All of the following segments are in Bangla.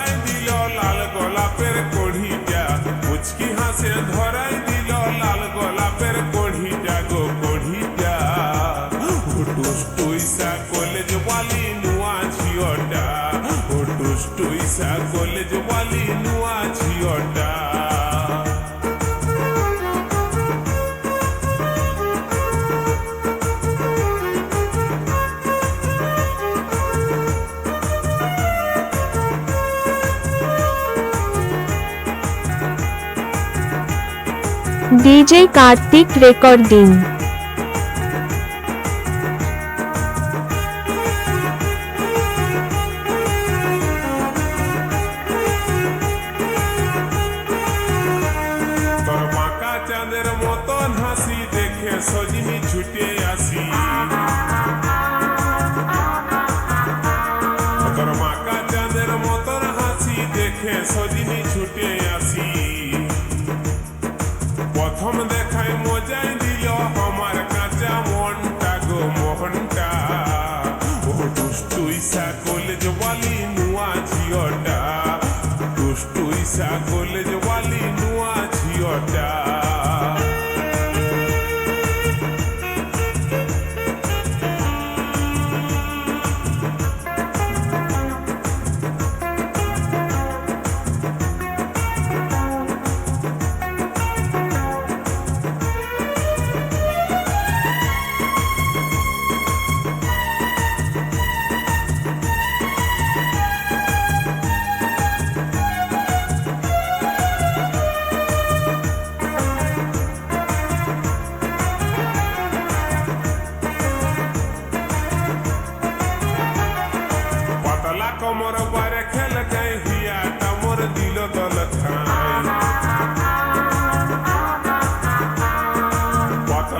ধরাই দিল লাল গোলাপের কড়িটা। মুচকি হাসে ধরাই দিল লাল গোলাপের কড়িটা গো কড়িটা। হুটুস টুইসা কলেজ বালি নুয়া ঝিওটা। হুটুস টুইসা কলেজ বালি নুয়া ঝিওটা। ডিজে কার্তিক রেকর্ডিং তোর বাঁকা চাঁদের মতন হাসি দেখে সজনি ছুটে আসি দুষ্টু ইসা কলেজ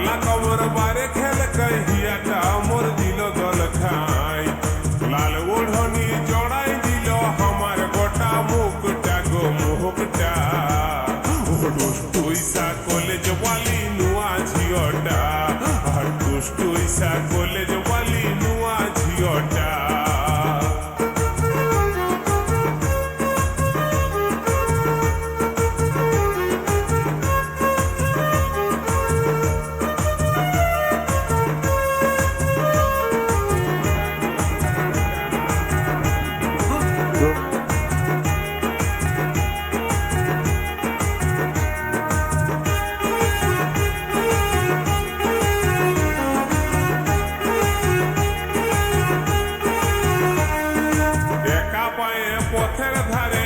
কমর বারে খেল গাই মোর দিল দল খাই লাল ওढ़नी জড়াই দিল আমার গোটা মুখটা গো মুখটা দুষ্টু ইসা কলেজ বালি নুয়া ঝিওটা আর ইসা কলেজ পথের ধারে